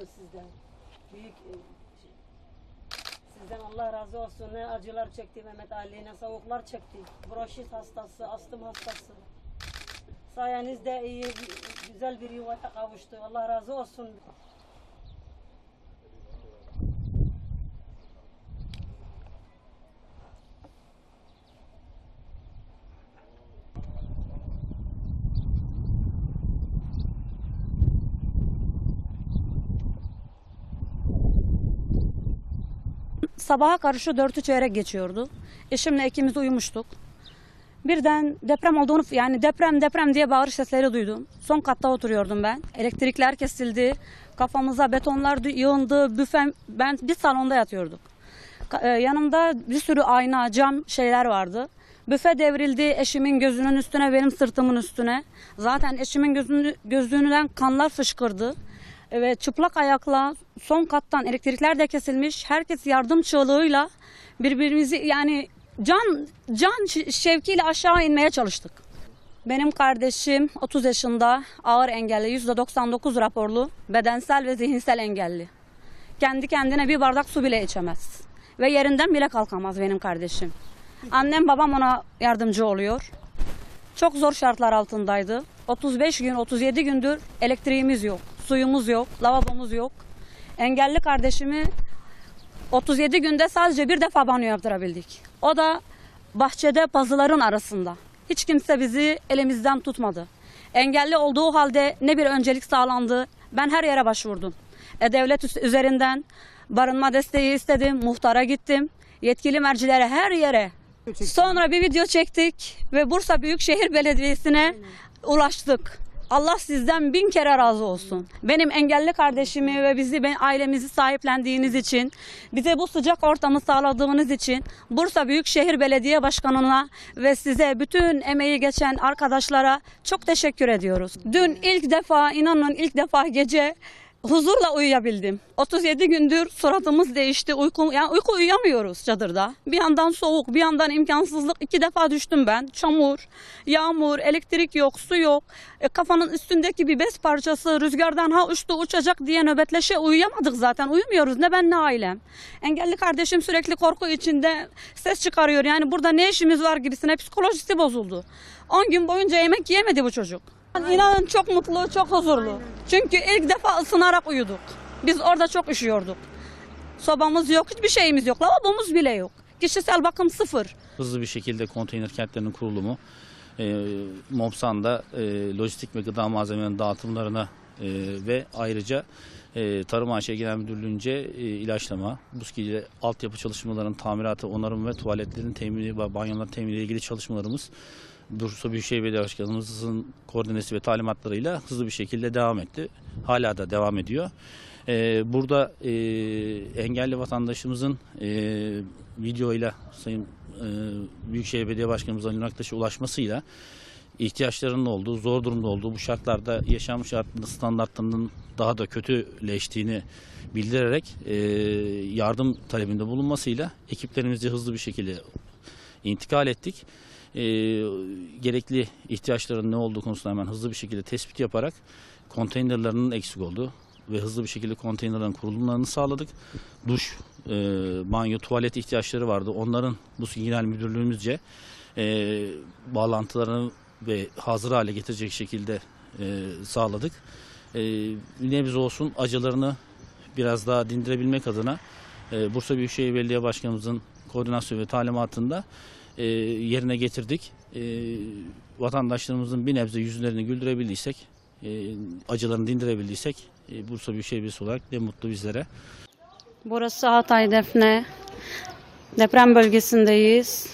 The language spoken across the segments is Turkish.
sizden. Büyük e, şey- sizden Allah razı olsun. Ne acılar çekti Mehmet Ali, ne soğuklar çekti. Bronşit hastası, astım hastası. Sayenizde iyi, güzel bir yuvaya kavuştu. Allah razı olsun. Sabaha karşı dörtü çeyrek geçiyordu. Eşimle ikimiz uyumuştuk. Birden deprem olduğunu yani deprem deprem diye bağırış sesleri duydum. Son katta oturuyordum ben. Elektrikler kesildi. Kafamıza betonlar yığıldı. Büfem ben bir salonda yatıyorduk. E, yanımda bir sürü ayna, cam şeyler vardı. Büfe devrildi eşimin gözünün üstüne, benim sırtımın üstüne. Zaten eşimin gözünü, gözünden kanlar fışkırdı. Ve çıplak ayakla son kattan elektrikler de kesilmiş. Herkes yardım çığlığıyla birbirimizi yani can can şevkiyle aşağı inmeye çalıştık. Benim kardeşim 30 yaşında ağır engelli %99 raporlu bedensel ve zihinsel engelli. Kendi kendine bir bardak su bile içemez. Ve yerinden bile kalkamaz benim kardeşim. Annem babam ona yardımcı oluyor. Çok zor şartlar altındaydı. 35 gün 37 gündür elektriğimiz yok, suyumuz yok, lavabomuz yok. Engelli kardeşimi 37 günde sadece bir defa banyo yaptırabildik. O da bahçede pazıların arasında. Hiç kimse bizi elimizden tutmadı. Engelli olduğu halde ne bir öncelik sağlandı. Ben her yere başvurdum. E, devlet üzerinden barınma desteği istedim. Muhtara gittim. Yetkili mercilere her yere. Sonra bir video çektik ve Bursa Büyükşehir Belediyesi'ne ulaştık. Allah sizden bin kere razı olsun. Benim engelli kardeşimi ve bizi, ben, ailemizi sahiplendiğiniz için, bize bu sıcak ortamı sağladığınız için Bursa Büyükşehir Belediye Başkanı'na ve size bütün emeği geçen arkadaşlara çok teşekkür ediyoruz. Dün ilk defa, inanın ilk defa gece huzurla uyuyabildim. 37 gündür suratımız değişti. Uyku, yani uyku uyuyamıyoruz çadırda. Bir yandan soğuk, bir yandan imkansızlık. İki defa düştüm ben. Çamur, yağmur, elektrik yok, su yok. E, kafanın üstündeki bir bez parçası rüzgardan ha uçtu uçacak diye nöbetleşe uyuyamadık zaten. Uyumuyoruz ne ben ne ailem. Engelli kardeşim sürekli korku içinde ses çıkarıyor. Yani burada ne işimiz var gibisine psikolojisi bozuldu. 10 gün boyunca yemek yemedi bu çocuk. İnanın çok mutlu, çok huzurlu. Çünkü ilk defa ısınarak uyuduk. Biz orada çok üşüyorduk. Sobamız yok, hiçbir şeyimiz yok. Lavabomuz bile yok. Kişisel bakım sıfır. hızlı bir şekilde konteyner kentlerinin kurulumu, e, MOPSAN'da e, lojistik ve gıda malzemelerinin dağıtımlarına e, ve ayrıca e, Tarım AŞ Genel Müdürlüğü'nce e, ilaçlama, BUSKİ altyapı çalışmalarının tamiratı, onarım ve tuvaletlerin temini ve banyoların teminiyle ilgili çalışmalarımız Bursa Büyükşehir Belediye Başkanımızın koordinesi ve talimatlarıyla hızlı bir şekilde devam etti. Hala da devam ediyor. Ee, burada e, engelli vatandaşımızın e, videoyla Sayın e, Büyükşehir Belediye Başkanımız Ali Naktaş'a ulaşmasıyla ihtiyaçlarının olduğu, zor durumda olduğu bu şartlarda yaşam şartlarının standartlarının daha da kötüleştiğini bildirerek e, yardım talebinde bulunmasıyla ekiplerimizi hızlı bir şekilde intikal ettik. E, gerekli ihtiyaçların ne olduğu konusunda hemen hızlı bir şekilde tespit yaparak konteynerlarının eksik olduğu ve hızlı bir şekilde konteynerlerin kurulumlarını sağladık. Duş, e, banyo, tuvalet ihtiyaçları vardı. Onların bu genel müdürlüğümüzce e, bağlantılarını ve hazır hale getirecek şekilde e, sağladık. E, nebze olsun acılarını biraz daha dindirebilmek adına e, Bursa Büyükşehir Belediye Başkanımızın koordinasyon ve talimatında e, yerine getirdik. E, vatandaşlarımızın bir nebze yüzlerini güldürebildiysek, e, acılarını dindirebildiysek e, Bursa Büyükşehir Belediyesi olarak ne mutlu bizlere. Burası Hatay Defne. Deprem bölgesindeyiz.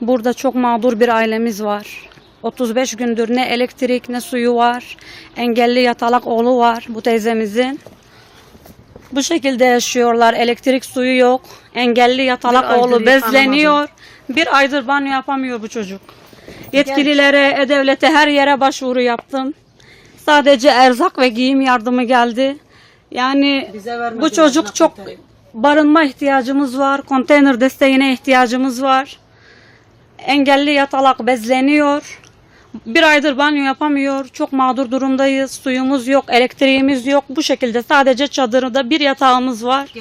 Burada çok mağdur bir ailemiz var. 35 gündür ne elektrik ne suyu var. Engelli yatalak oğlu var bu teyzemizin. Bu şekilde yaşıyorlar. Elektrik suyu yok. Engelli yatalak oğlu bezleniyor. Bir aydır banyo yapamıyor bu çocuk. Yetkililere, e-devlete her yere başvuru yaptım. Sadece erzak ve giyim yardımı geldi. Yani Bize vermediler bu çocuk çok nakitleri. barınma ihtiyacımız var, konteyner desteğine ihtiyacımız var. Engelli yatalak bezleniyor. Bir aydır banyo yapamıyor. Çok mağdur durumdayız. Suyumuz yok, elektriğimiz yok. Bu şekilde sadece çadırda bir yatağımız var.